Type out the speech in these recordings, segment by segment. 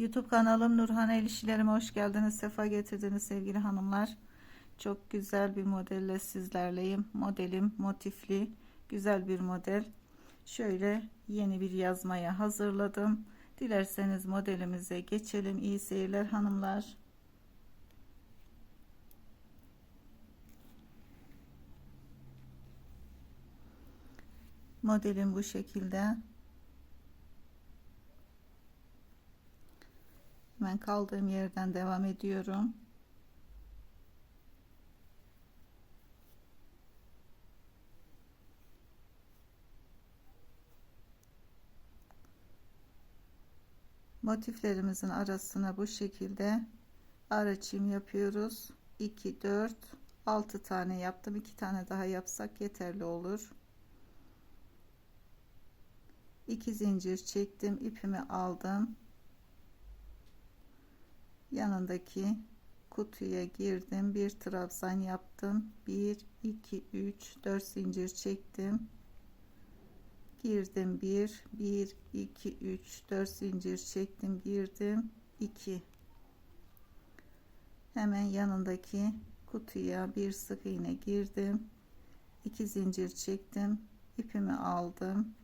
YouTube kanalım Nurhan El hoş geldiniz. Sefa getirdiniz sevgili hanımlar. Çok güzel bir modelle sizlerleyim. Modelim motifli, güzel bir model. Şöyle yeni bir yazmaya hazırladım. Dilerseniz modelimize geçelim. İyi seyirler hanımlar. Modelim bu şekilde. Hemen kaldığım yerden devam ediyorum. Motiflerimizin arasına bu şekilde ara çim yapıyoruz. 2 4 6 tane yaptım. 2 tane daha yapsak yeterli olur. 2 zincir çektim. ipimi aldım yanındaki kutuya girdim bir trabzan yaptım. 1 2 3 4 zincir çektim. Girdim 1 1 2 3 4 zincir çektim girdim. 2 hemen yanındaki kutuya bir sık iğne girdim. 2 zincir çektim ipimi aldım.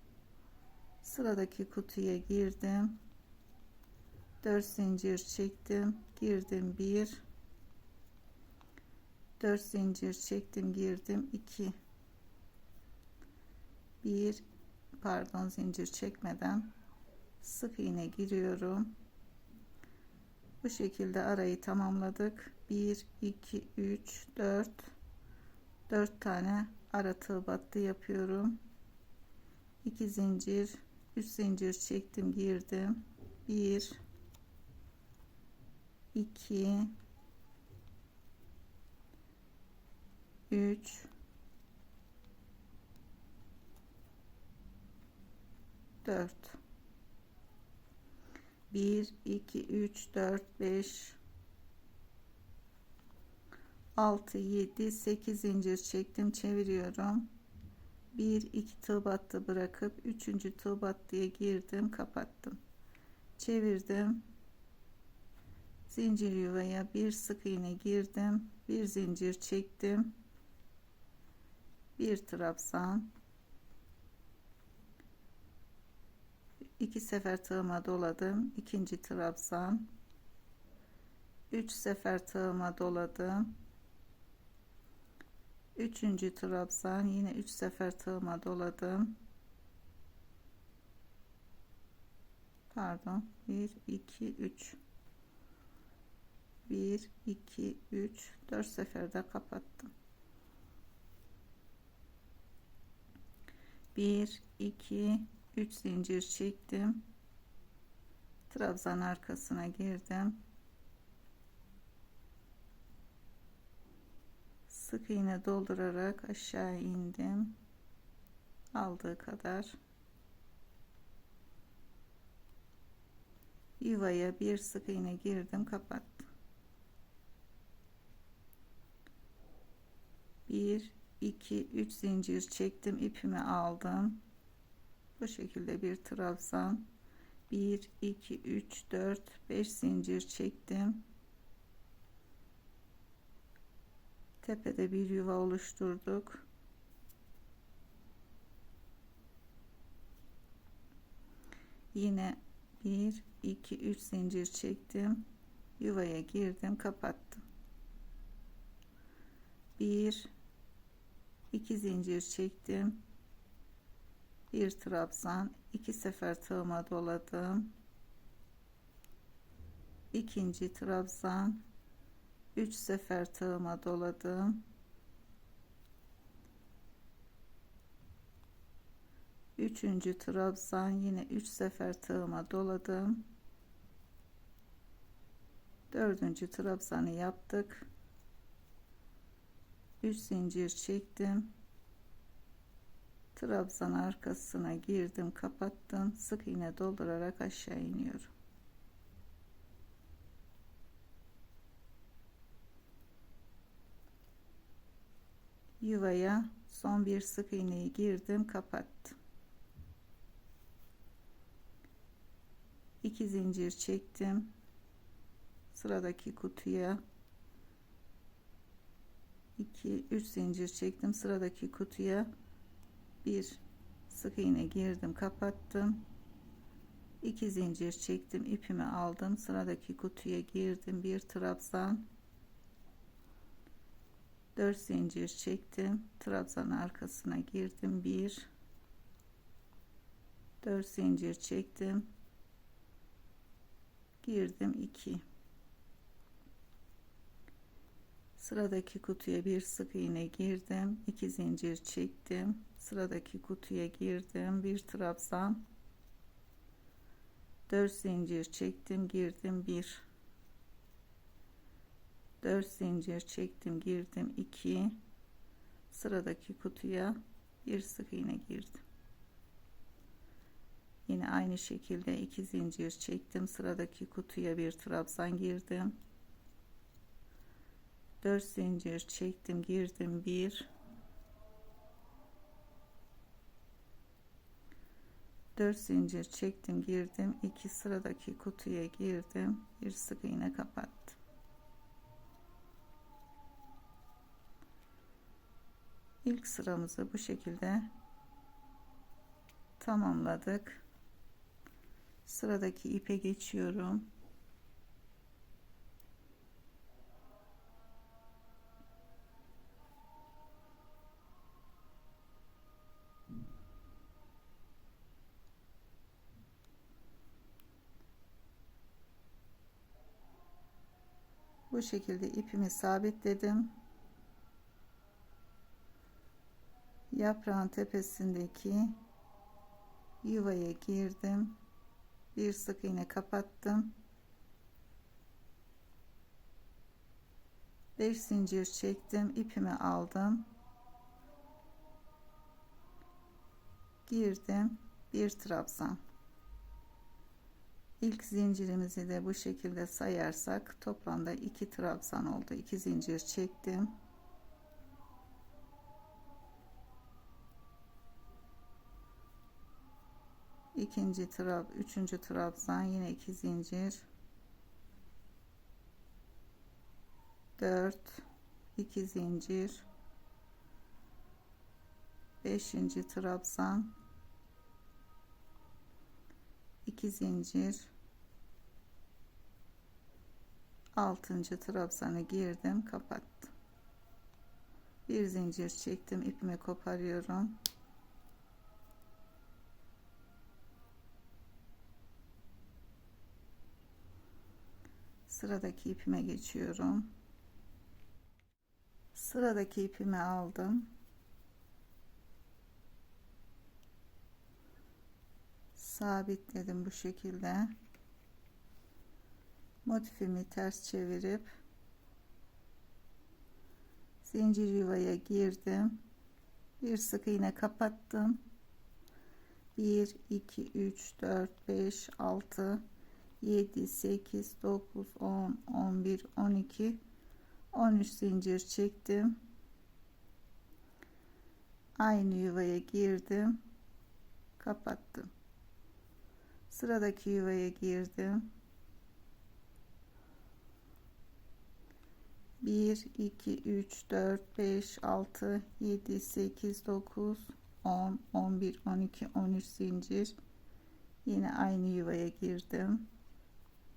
Sıradaki kutuya girdim 4 zincir çektim girdim 1 4 zincir çektim girdim 2 1 pardon zincir çekmeden sık iğne giriyorum. Bu şekilde arayı tamamladık. 1 2 3 4 4 tane ara tığ battı yapıyorum. 2 zincir 3 zincir çektim girdim. 1 2 3 4 1 2 3 4 5 6 7 8 zincir çektim çeviriyorum. 1 2 tığ battı bırakıp 3. tığ battıya girdim kapattım. Çevirdim zincir yuvaya bir sık iğne girdim bir zincir çektim bir trabzan iki sefer tığıma doladım ikinci trabzan üç sefer tığıma doladım üçüncü trabzan yine üç sefer tığıma doladım. Pardon 1 2 3 1 2 3 4 seferde kapattım. 1 2 3 zincir çektim. Trabzan arkasına girdim. Sık iğne doldurarak aşağı indim. Aldığı kadar. Yuvaya bir sık iğne girdim kapattım 1 2 3 zincir çektim ipimi aldım. Bu şekilde bir trabzan. 1 2 3 4 5 zincir çektim. Tepede bir yuva oluşturduk. Yine 1 2 3 zincir çektim. Yuvaya girdim kapattım. 1 2 zincir çektim. Bir trabzan iki sefer tığıma doladım. İkinci trabzan 3 sefer tığıma doladım. Üçüncü trabzan yine 3 sefer tığıma doladım. Dördüncü trabzanı yaptık 3 zincir çektim. Trabzan arkasına girdim kapattım. Sık iğne doldurarak aşağı iniyorum. Yuvaya son bir sık iğneyi girdim kapattım. 2 zincir çektim. Sıradaki kutuya 2 3 zincir çektim. Sıradaki kutuya bir sık iğne girdim kapattım. 2 zincir çektim ipimi aldım. Sıradaki kutuya girdim bir trabzan. 4 zincir çektim trabzan arkasına girdim 1 4 zincir çektim girdim 2 sıradaki kutuya bir sık iğne girdim 2 zincir çektim. Sıradaki kutuya girdim bir trabzan. 4 zincir çektim girdim 1 4 zincir çektim girdim 2 sıradaki kutuya bir sık iğne girdim. Yine aynı şekilde 2 zincir çektim. Sıradaki kutuya bir trabzan girdim 4 zincir çektim girdim. 1 4 zincir çektim girdim. 2 sıradaki kutuya girdim. Bir sık iğne kapattım. İlk sıramızı bu şekilde tamamladık. Sıradaki ipe geçiyorum bu şekilde ipimi sabitledim. Yaprağın tepesindeki yuvaya girdim. Bir sık iğne kapattım. 5 zincir çektim ipimi aldım. Girdim bir trabzan ilk zincirimizi de bu şekilde sayarsak toplamda iki trabzan oldu. İki zincir çektim. İkinci trab üçüncü trabzan yine iki zincir. 4 2 zincir. 5. trabzan 2 zincir. 6. trabzanı girdim kapattım. Bir zincir çektim ipimi koparıyorum. Sıradaki ipime geçiyorum. Sıradaki ipimi aldım sabitledim bu şekilde. Motifimi ters çevirip zincir yuvaya girdim. Bir sık iğne kapattım. 1 2 3 4 5 6 7 8 9 10 11 12 13 zincir çektim. Aynı yuvaya girdim. Kapattım sıradaki yuvaya girdim. 1 2 3 4 5 6 7 8 9 10 11 12 13 zincir. Yine aynı yuvaya girdim.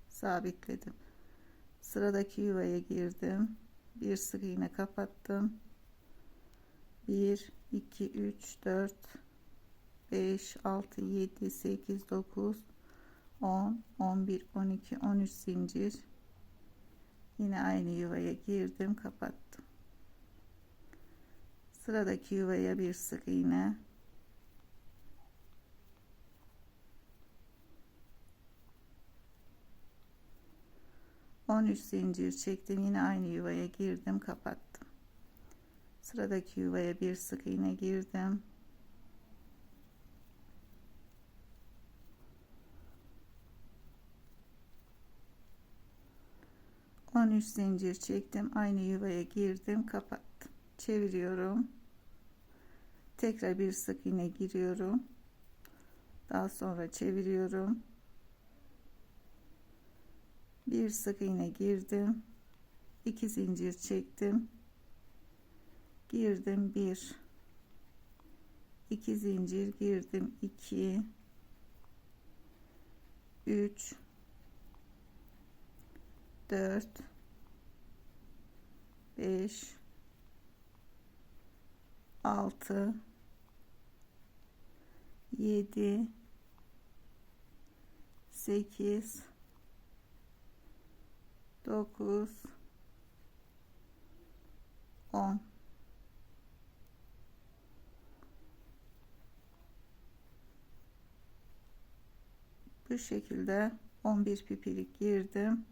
Sabitledim. Sıradaki yuvaya girdim. Bir sık iğne kapattım. 1 2 3 4 5 6 7 8 9 10 11 12 13 zincir. Yine aynı yuvaya girdim kapattım. Sıradaki yuvaya bir sık iğne. 13 zincir çektim yine aynı yuvaya girdim kapattım. Sıradaki yuvaya bir sık iğne girdim On üç zincir çektim. Aynı yuvaya girdim. Kapattım. Çeviriyorum. Tekrar bir sık iğne giriyorum. Daha sonra çeviriyorum. Bir sık iğne girdim. 2 zincir çektim. Girdim 1 2 zincir girdim. 2 3 4 5 6 7 8 9 10 bu şekilde 11 pipilik girdim.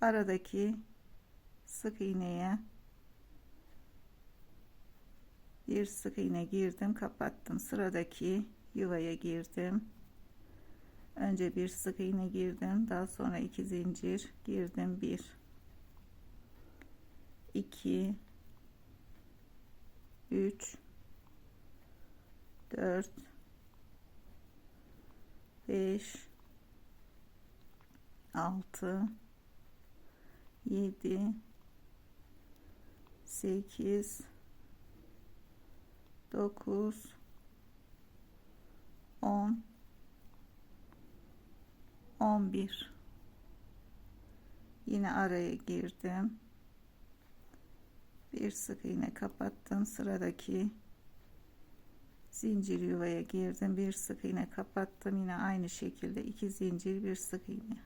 Aradaki sık iğneye. Bir sık iğne girdim kapattım. Sıradaki yuvaya girdim. Önce bir sık iğne girdim daha sonra iki zincir girdim. Bir 2 3 4 5 6 7 8 9 10 11 yine araya girdim. Bir sık iğne kapattım. Sıradaki zincir yuvaya girdim. Bir sık iğne kapattım. Yine aynı şekilde iki zincir bir sık iğne.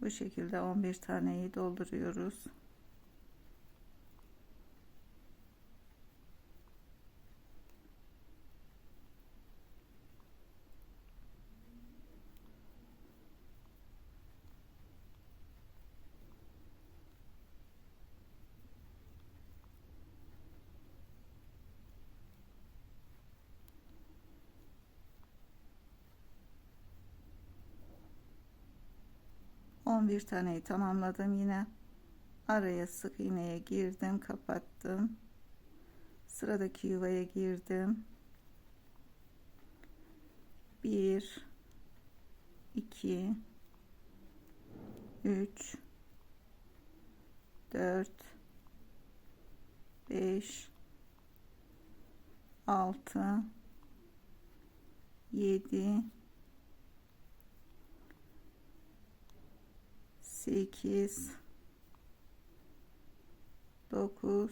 Bu şekilde 11 taneyi dolduruyoruz 11 taneyi tamamladım yine. Araya sık iğneye girdim kapattım. Sıradaki yuvaya girdim. 1 2 3 4 5 6 7 8 9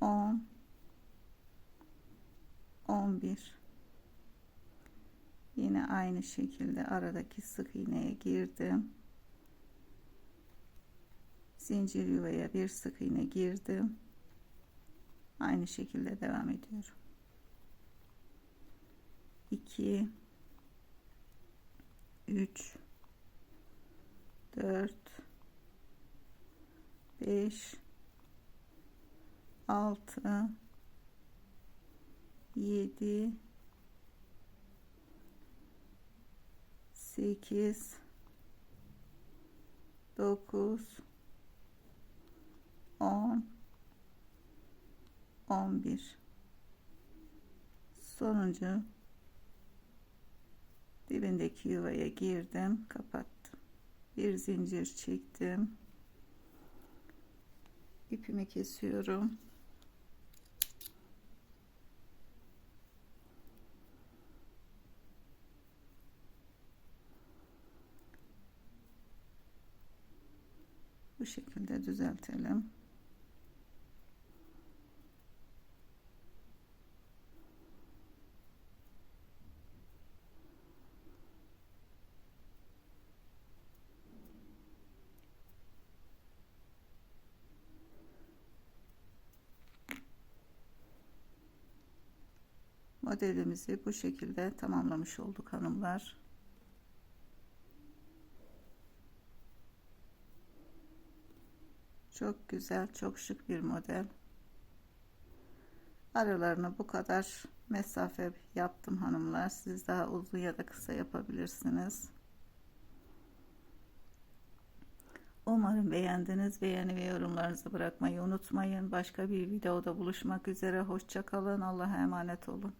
10 11 yine aynı şekilde aradaki sık iğneye girdim. Zincir yuvaya bir sık iğne girdim. Aynı şekilde devam ediyorum. 2 3 4 5 6 7 8 9 10 11 sonuncu. Dibindeki yuvaya girdim kapattım bir zincir çektim. İpimi kesiyorum. Bu şekilde düzeltelim modelimizi bu şekilde tamamlamış olduk hanımlar. Çok güzel, çok şık bir model. Aralarını bu kadar mesafe yaptım hanımlar. Siz daha uzun ya da kısa yapabilirsiniz. Umarım beğendiniz. Beğeni ve yorumlarınızı bırakmayı unutmayın. Başka bir videoda buluşmak üzere. Hoşçakalın. Allah'a emanet olun.